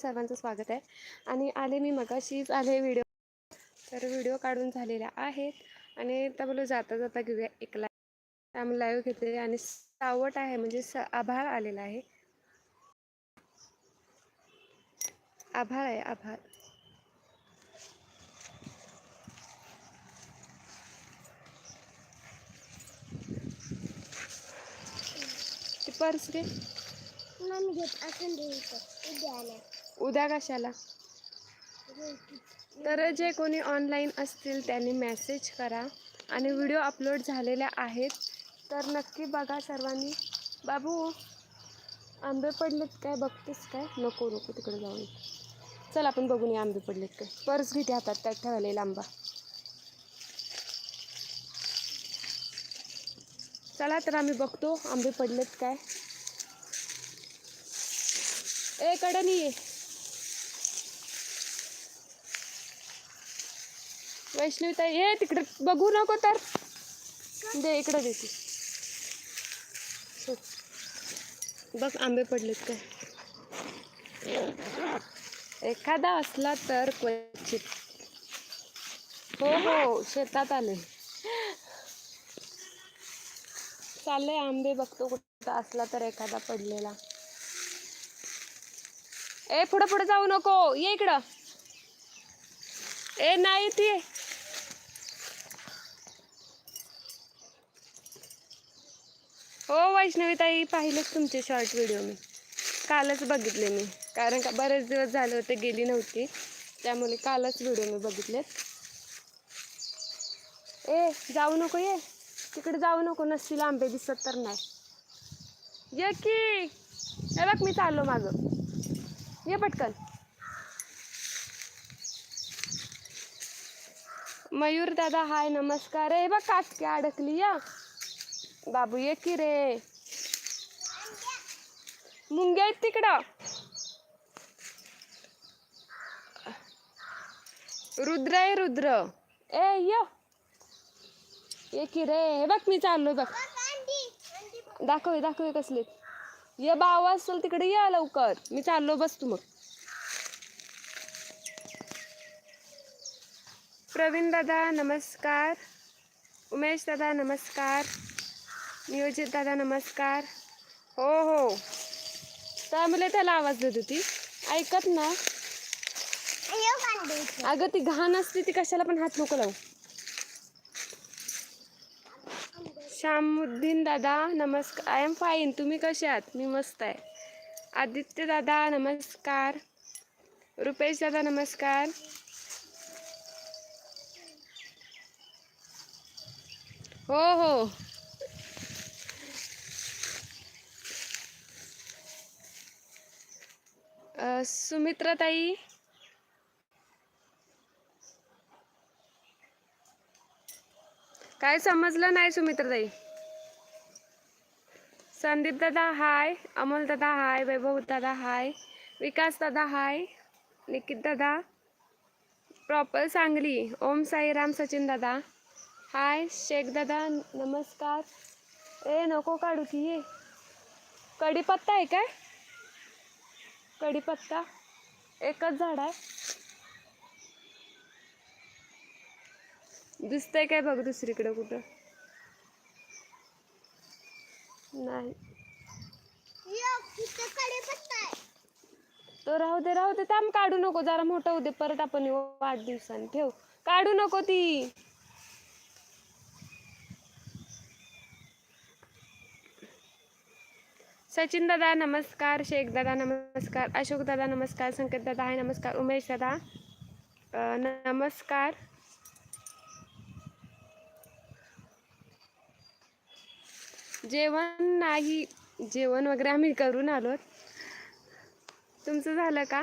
सर्वांचं स्वागत आहे. आणि आले मी मगाशीच आले व्हिडिओ. तर व्हिडिओ काढून झालेल्या आहेत. आणि त्या बोलू जाता जाता घेऊया एक लाईव्ह आम्ही लाईव्ह घेतलेले आणि सावट आहे म्हणजे स आभाळ आलेला आहे. आभाळ आहे आभाळ. पर्स रे मम्मी घेत असून दे उद्या उद्या कशाला? तर जे कोणी ऑनलाईन असतील त्यांनी मेसेज करा. आणि व्हिडिओ अपलोड झालेल्या आहेत. तर नक्की बघा सर्वांनी. बाबू आंबे पडलेत काय? बघतेस काय? नको नको तिकडे जाऊन चल आपण बघून या आंबे पडलेत काय? पर्स घेते हातात त्यात ठेवायला आंबा. चला तर आम्ही बघतो आंबे पडलेत काय. ए कडनी! ये वैष्णवीताई ये तिकडे बघू नको तर. दे इकडे देते. बघ आंबे पडलेत काय. एखादा असला तर क्वचित. हो हो शेतात आले. चाललंय आंबे बघतो कुठं असला तर एखादा पडलेला. ए पुढं पुढे जाऊ नको. ये इकडं. ए नाही ती. हो वैष्णवीताई पाहिलेच तुमचे शॉर्ट व्हिडिओ मी. कालच बघितले मी. कारण का बरेच दिवस झाले होते गेली नव्हती. त्यामुळे कालच व्हिडिओ मी बघितलेत. ए जाऊ नको ये. तिकडे जाऊ नको नसतील आंबे दिसत तर नाही. ये की. हे बघ मी चाललो मागं. ये पटकन. मयूर दादा हाय नमस्कार. हे बघ काटकी अडकली या बाबू ये की रे? मुंग्या आहेत तिकडं. रुद्र आहे रुद्र. ए य. ये की रे? हे बघ मी चाललो बघ. दाखव दाखव कसले ये बाव असेल तिकडे या लवकर. मी चाललो बस तू मग. प्रवीण दादा नमस्कार. उमेश दादा नमस्कार. नियोजित दादा नमस्कार. हो हो. त्यामुळे त्याला आवाज देत होती. ऐकत ना. अगं ती घाण असते ती कशाला पण हात नको लावू. शामुद्दीन दादा नमस्कार आय एम फाईन तुम्ही कसे आहात? मी मस्त आहे. आदित्य दादा नमस्कार. रुपेश दादा नमस्कार. हो हो. सुमित्राताई. काय समजलं नाही सुमित्राताई? संदीप दादा हाय. अमोल दादा हाय. वैभव दादा हाय. विकास दादा हाय. निकित दादा. प्रॉपर सांगली. ओम साईराम सचिन दादा. हाय. शेख दादा नमस्कार. ए नको काढू की. ये कढीपत्ता आहे काय? कढीपत्ता एकच झाड आहे. दिसतंय काय बघ दुसरीकडे कुठं? नाही. तो राहू दे राहू दे. थांब काढू नको. जरा मोठं होऊ दे. परत आपण येऊ वाढदिवसाने ठेव. काढू नको ती. सचिन दादा नमस्कार. शेख दादा नमस्कार. अशोक दादा नमस्कार. संकेत दादा आहे नमस्कार. उमेश दादा नमस्कार. जेवण नाही. जेवण वगैरे आम्ही करून आलो. तुमचं झालं का?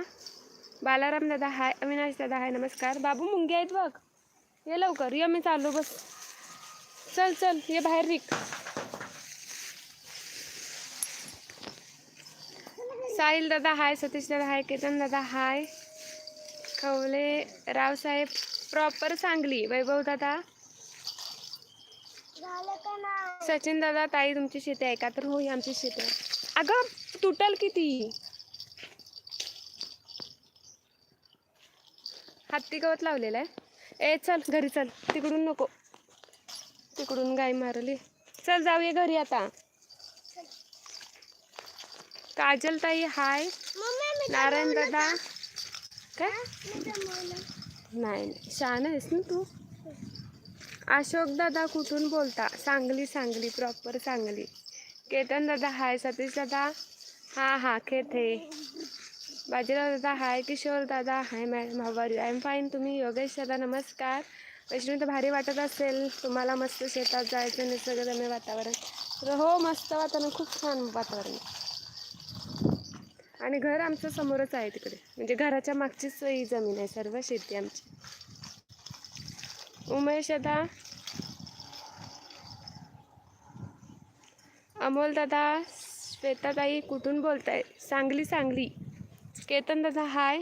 बालाराम दादा हाय. अविनाश दादा हाय नमस्कार. बाबू मुंगे आहेत बघ. ये लवकर. ये मी चालू बस. चल चल. ये बाहेर निघ. साहिल दादा हाय सतीश दादा हाय केतन दादा हाय. खवले रावसाहेब प्रॉपर सांगली. वैभव दादा. सचिन दादा ताई तुमची शेती आहे का? तर हो आमची शेती आहे. अगं तुटल किती? हत्ती गवत लावलेलं आहे. ए चल घरी चल. तिकडून नको. तिकडून गाय मारली. चल जाऊया घरी आता. काजल ताई हाय नारायण दादा. काय. नाही नाही शहाण आहेस ना तू? अशोक दादा कुठून बोलता? सांगली सांगली प्रॉपर सांगली. केतन दादा हाय. सतीश दादा. हां हां खेथे बाजीराव दादा हाय. किशोर दादा hi madam. How are you I am fine तुम्ही योगेश दादा नमस्कार. वैष्णवी तर भारी वाटत असेल. तुम्हाला मस्त शेतात जायचं निसर्गरम्य वातावरण. तर हो मस्त वातावरण. खूप छान वातावरण. आणि घर आमचं समोरच आहे तिकडे. म्हणजे घराच्या मागचीच ही जमीन आहे सर्व शेती आमची. उमेश दादा. अमोल दादा श्वेताताई कुठून बोलताय? सांगली सांगली. केतन दादा हाय.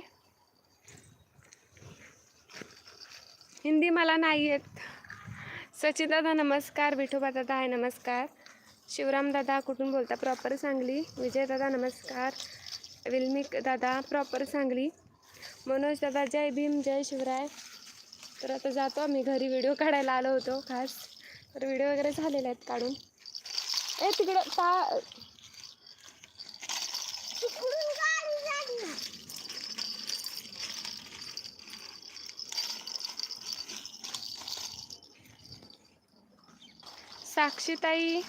हिंदी मला नाही येत सचिन दादा नमस्कार. विठोबा दादा हाय नमस्कार. शिवराम दादा कुठून बोलता? प्रॉपर सांगली. विजय दादा नमस्कार. विल्मिक दादा प्रॉपर सांगली. मनोज दादा जय भीम जय शिवराय. तर आता जातो आम्ही घरी व्हिडिओ काढायला आलो होतो खास. तर व्हिडिओ वगैरे झालेले आहेत काढून. ए तिकडं ता साक्षीताई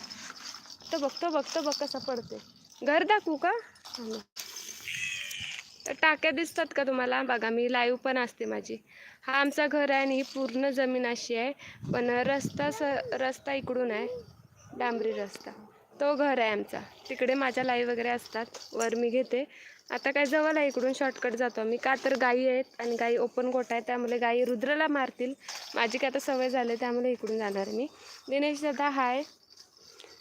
तो बघतो बघतो बघ कसा पडते घर दाखवू का? तर टाक्या दिसतात का तुम्हाला? बघा मी लाईव्ह पण असते माझी. हा आमचा घर आहे आणि ही पूर्ण जमीन अशी आहे. पण रस्ता स रस्ता इकडून आहे. डांबरी रस्ता. तो घर आहे आमचा. तिकडे माझ्या लाईव्ह वगैरे असतात. वर मी घेते. आता काय जवळ आहे इकडून शॉर्टकट जातो मी का तर गाई आहेत आणि गाई ओपन गोट आहे. त्यामुळे गाई रुद्रला मारतील. माझी काय आता सवय झाली त्यामुळे इकडून जाणार मी. दिनेश दादा हाय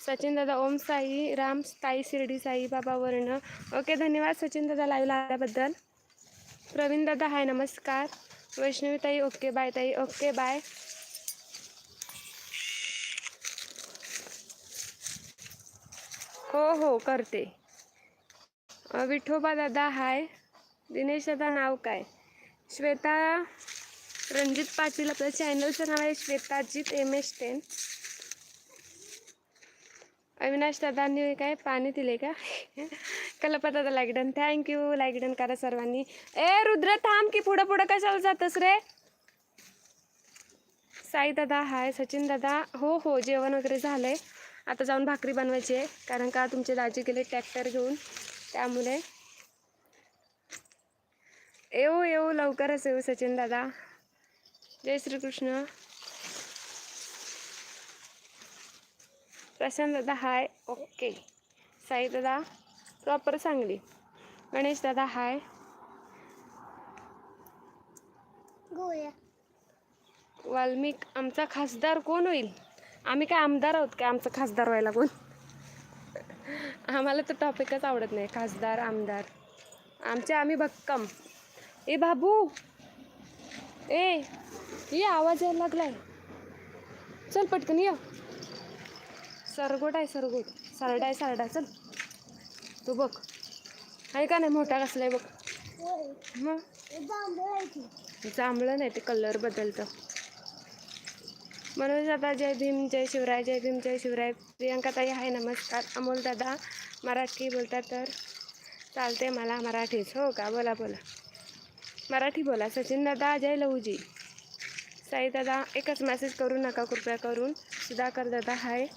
सचिन दादा ओम साई राम ताई शिर्डी साई बाबा वर्ण. ओके धन्यवाद सचिन दादा लाईव्ह आल्याबद्दल. प्रवीण दादा हाय नमस्कार. वैष्णवी ताई ओके बाय ताई. ओके बाय हो हो करते. विठोबा दादा हाय. दिनेश दादा नाव काय? श्वेता रणजित पाटील आपल्या चॅनलचं नाव आहे Shwetajit M S ten Avinash दादांनी काय? पाणी दिले का? कल्पना दादा लाईकडन थँक्यू लाईकडन करा सर्वांनी. ए रुद्र थांब की पुढं पुढं कशाला जातस रे? साई दादा हाय. सचिन दादा हो हो जेवण वगैरे झालं आहे आता जाऊन भाकरी बनवायची आहे. कारण का तुमचे दाजी गेले ट्रॅक्टर घेऊन. त्यामुळे. येऊ येऊ लवकरच येऊ सचिन दादा. जय श्रीकृष्ण. प्रशांत दादा हाय. ओके. साई दादा प्रॉपर सांगली. गणेश दादा हाय. वाल्मिक आमचा खासदार कोण होईल? आम्ही काय आमदार आहोत काय? आमचा खासदार व्हायला कोण? आम्हाला तर टॉपिकच आवडत नाही. खासदार आमदार. आमचे आम्ही भक्कम. ए बाबू. ए ये आवाज यायला लागलाय. चल पटकन ये. सरगोट आहे सरगोट. सरडा आहे सरडा. चल. तू बघ. आहे का नाही मोठा कसला आहे बघ? मग? जांभळाची जांभळं नाही ते कलर बदलतं. मनोज दादा जय भीम जय शिवराय जय भीम जय शिवराय. प्रियंका ताई हाय नमस्कार. अमोल दादा मराठी बोलता तर चालते मला मराठीच. हो का? बोला बोला. मराठी बोला. सचिन दादा जय लहूजी. साई दादा एकच मेसेज करू नका कृपया करून. सुधाकर दादा हाय.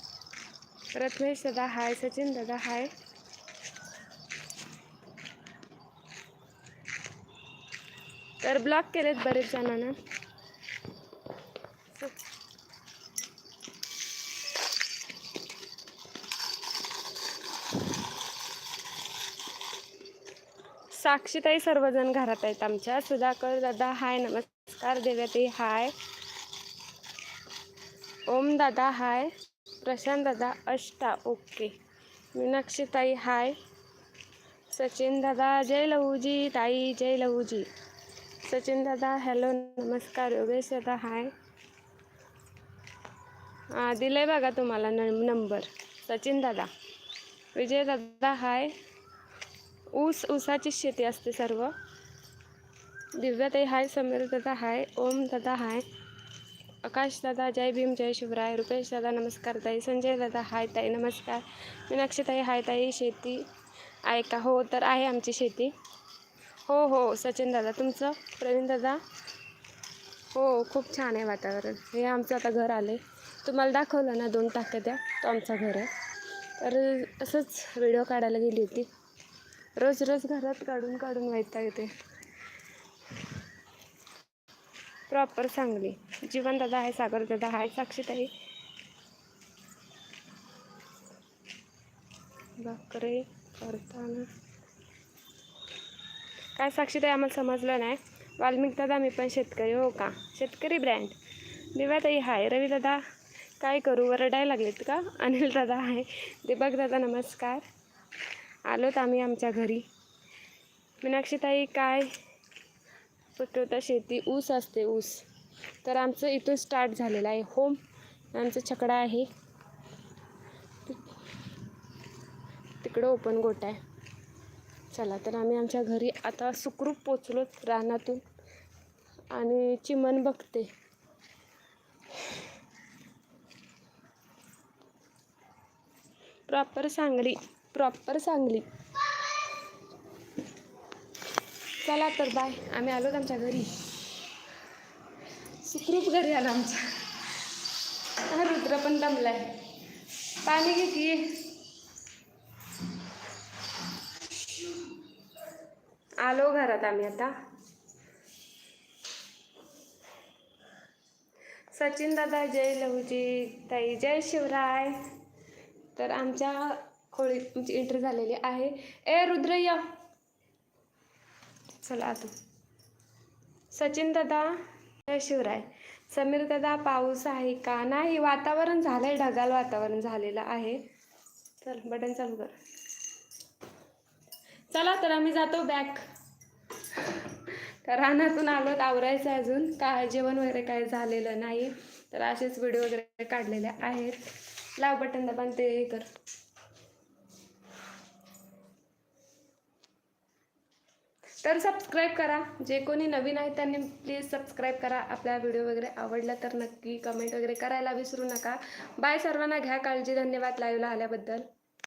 रत्नेश दादा हाय सचिन दादा हाय. तर ब्लॉक केलेत बरेच जणांना. साक्षीताई सर्वजण घरात आहेत आमच्या. सुधाकर दादा हाय नमस्कार. देव्याताई हाय. ओम दादा हाय. प्रशांत दादा अष्टा ओके. मीनाक्षीताई हाय. सचिन दादा जय लहूजी. ताई जय लहूजी. सचिन दादा हॅलो नमस्कार. योगेश दादा हाय. हां दिलं आहे बघा तुम्हाला न नंबर. सचिन दादा विजय दादा हाय. ऊस ऊसाची शेती असते सर्व. दिव्याताई हाय. समीर दादा हाय. ओम दादा हाय. आकाश दादा जय भीम जय शिवराय रुपेश दादा नमस्कार ताई संजय दादा हाय ताई नमस्कार. मीनाक्षी ताई हाय ताई शेती आहे का? हो तर आहे आमची शेती. हो हो सचिन दादा तुमचं? प्रवीण दादा? हो खूप छान आहे वातावरण. हे आमचं आता घर आले तुम्हाला दाखवलं ना दोन टाक्या द्या. तो आमचं घर आहे. तर असंच व्हिडिओ काढायला गेली होती. रोज रोज घरात काढून काढून वैताग येते. प्रॉपर सांगली. जीवन दादा आहे सागर दादा आहे साक्षीताई. भाकरे करताना. काय साक्षीताई आम्हाला समजलं नाही. वाल्मिकी दादा मी पण शेतकरी हो का? शेतकरी ब्रँड दिव्याताई हाय रवी दादा. काय करू वरडायला लागलेत का? अनिल दादा आहे. दीपक दादा नमस्कार. आलोत आम्ही आमच्या घरी. मीनाक्षीताई काय? पिकवता शेती ऊस असते ऊस. तर आमचं इथून स्टार्ट झालेलं आहे. होम आमचं छकडा आहे. तिकडं ओपन गोट आहे. चला तर आम्ही आमच्या घरी आता सुखरूप पोचलोत रानातून. आणि चिमण बघते. Proper Sangli proper Sangli. चला तर बाय. आम्ही आलोत आमच्या घरी. सुखरूप घरी आलो आमचा. हा रुद्र पण दमलाय. पाणी घे आलो घरात आम्ही आता. सचिन दादा जय लहूजी. ताई जय शिवराय. तर आमच्या खोळी म्हणजे एंट्री झालेली आहे. ए रुद्रయ్య चला आता. सचिन दादा जय शिवराय. समीर दादा पाऊस आहे का? नाही वातावरण झालंय ढगाल वातावरण झालेलं आहे. चल बटन चालू कर. चला तर आम्ही जातो बॅक तर रानातून आलो आवरायचं आहे अजून. काय जेवण वगैरे काय झालेलं नाही. तर असेच व्हिडिओ वगैरे काढलेले आहेत. लाव बटन दाबा ते हे कर. तर सबस्क्राईब करा. जे कोणी नवीन आहे त्यांनी प्लीज सबस्क्राईब करा. आपला व्हिडिओ वगैरे आवडला तर नक्की कमेंट वगैरे करायला विसरू नका. बाय सर्वांना. घ्या काळजी. धन्यवाद लाईव्हला आल्याबद्दल.